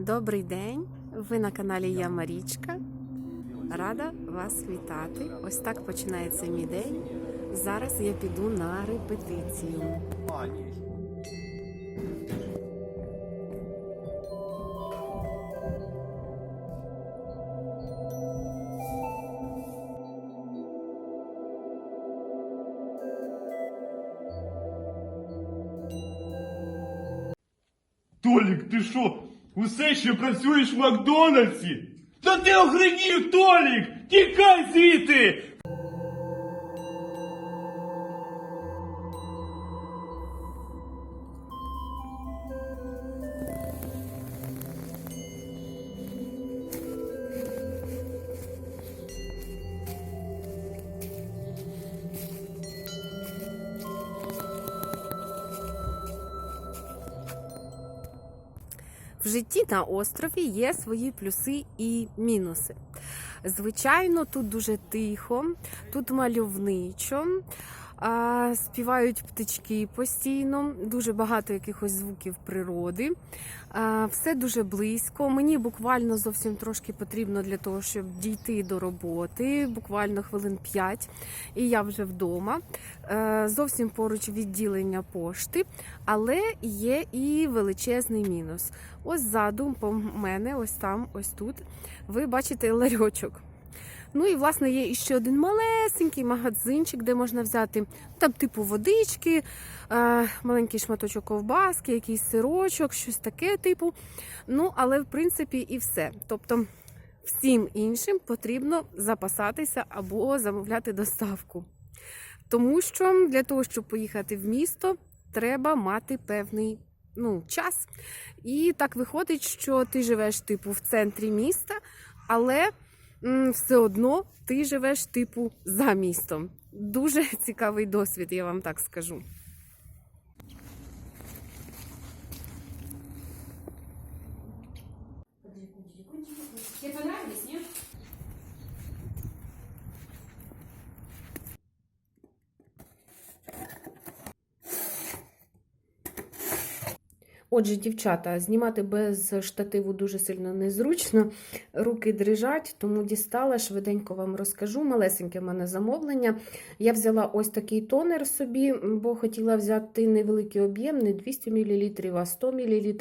Добрий день! Ви на каналі Я Марічка. Рада вас вітати. Ось так починається мій день. Зараз я піду на репетицію. Толік, ти що, усе ще працюєш в Макдональдсі? Та ти охренів, Толік! Тікай звідти! В житті на острові є свої плюси і мінуси. Звичайно, тут дуже тихо, тут мальовничо. А, співають птички постійно, дуже багато якихось звуків природи. А, все дуже близько. Мені буквально зовсім трошки потрібно для того, щоб дійти до роботи, буквально хвилин 5, і я вже вдома. Е, зовсім поруч відділення пошти, але є і величезний мінус. Ось ззаду по мене, ось там, ось тут, ви бачите ларьочок. Ну і власне є іще один малесенький магазинчик, де можна взяти там типу водички, е, маленький шматочок ковбаски, якийсь сирочок, щось таке типу. Ну, але в принципі і все. Тобто всім іншим потрібно запасатися або замовляти доставку. Тому що для того, щоб поїхати в місто, треба мати певний ну, час. І так виходить, що ти живеш типу в центрі міста, але все одно ти живеш типу за містом. Дуже цікавий досвід, я вам так скажу. Отже, дівчата, знімати без штативу дуже сильно незручно, руки дрижать, тому дістала, швиденько вам розкажу. Малесеньке в мене замовлення. Я взяла ось такий тонер собі, бо хотіла взяти невеликий об'єм, не 200 мл, а 100 мл.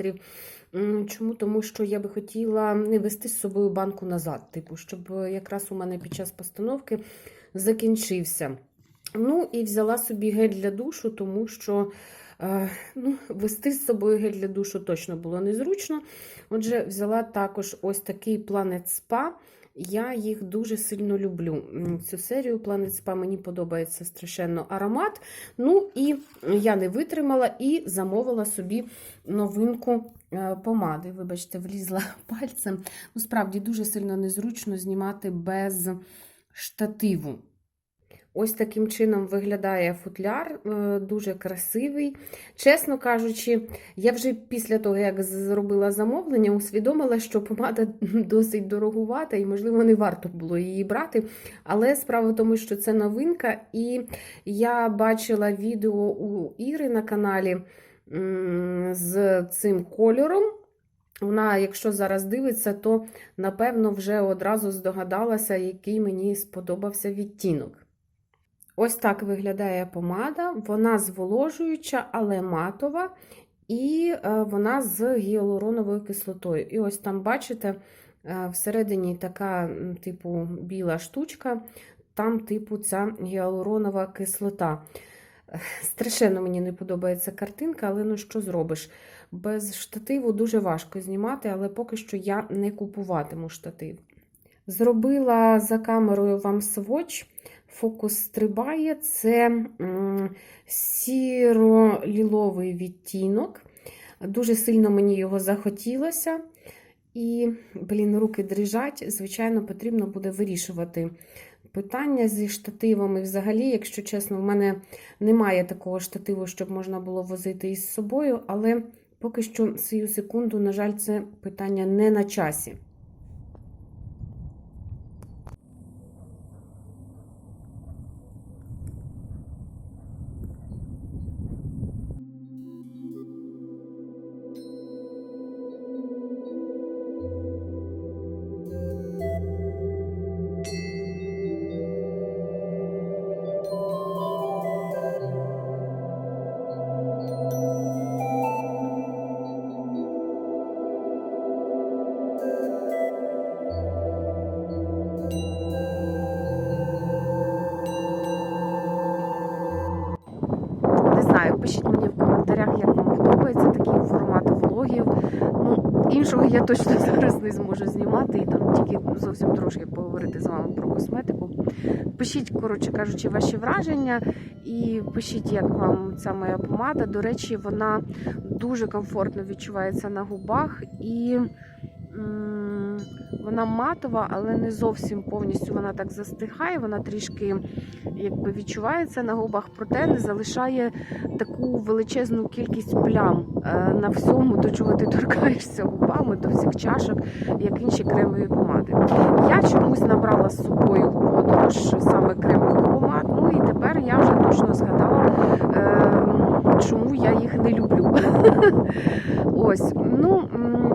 Чому? Тому що я би хотіла не вести з собою банку назад, типу, щоб якраз у мене під час постановки закінчився. Ну і взяла собі гель для душу, тому що ну, вести з собою гель для душу точно було незручно. Отже, взяла також ось такий Planet Spa. Я їх дуже сильно люблю. Цю серію Planet Spa мені подобається страшенно аромат. Ну і я не витримала і замовила собі новинку е, помади. Вибачте, влізла пальцем. Ну, справді дуже сильно незручно знімати без штативу. Ось таким чином виглядає футляр, е, дуже красивий. Чесно кажучи, я вже після того, як зробила замовлення, усвідомила, що помада досить дорогувата і, можливо, не варто було її брати. Але справа в тому, що це новинка, і я бачила відео у Іри на каналі з цим кольором. Вона, якщо зараз дивиться, то напевно вже одразу здогадалася, який мені сподобався відтінок. Ось так виглядає помада. Вона зволожуюча, але матова, і е, вона з гіалуроновою кислотою. І ось там, бачите, е, всередині така, типу, біла штучка, там, типу, ця гіалуронова кислота. Страшенно мені не подобається картинка, але ну що зробиш? Без штативу дуже важко знімати, але поки що я не купуватиму штатив. Зробила за камерою вам сводч. Фокус стрибає це сіро-ліловий відтінок. Дуже сильно мені його захотілося. І, блін, руки дрижать. Звичайно, потрібно буде вирішувати питання зі штативами. Взагалі, якщо чесно, в мене немає такого штативу, щоб можна було возити із собою, але поки що сию секунду, на жаль, це питання не на часі. Напишіть мені в коментарях, як вам подобається такий формат влогів. Ну, Іншого я точно зараз не зможу знімати і там тільки зовсім трошки поговорити з вами про косметику. Пишіть, коротше кажучи, ваші враження і пишіть, як вам ця моя помада. До речі, вона дуже комфортно відчувається на губах і. Вона матова, але не зовсім повністю вона так застигає. Вона трішки якби відчувається на губах, проте не залишає таку величезну кількість плям е, на всьому, до чого ти торкаєшся губами, до всіх чашок, як інші кремові помади. Я чомусь набрала з собою подорож саме кремових помад. Ну і тепер я вже точно згадала, е, чому я їх не люблю. Ось, ну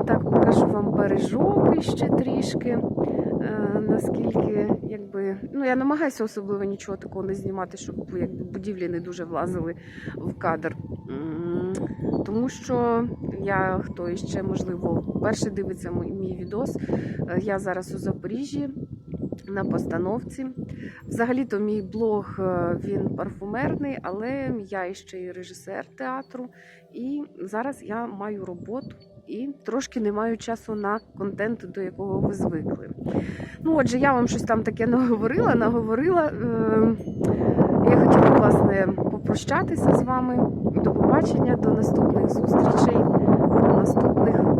так покажу вам бережок ще трішки. Е, наскільки, якби, ну я намагаюся особливо нічого такого не знімати, щоб якби будівлі не дуже влазили в кадр. Тому що я хто іще можливо вперше дивиться мій, мій відос. е, Я зараз у Запоріжжі на постановці. Взагалі-то мій блог е, він парфумерний, але я іще і режисер театру. І зараз я маю роботу і трошки не маю часу на контент, до якого ви звикли. Ну, отже, я вам щось там таке наговорила, наговорила. Е, Я хотіла, власне, попрощатися з вами. До побачення, до наступних зустрічей, до наступних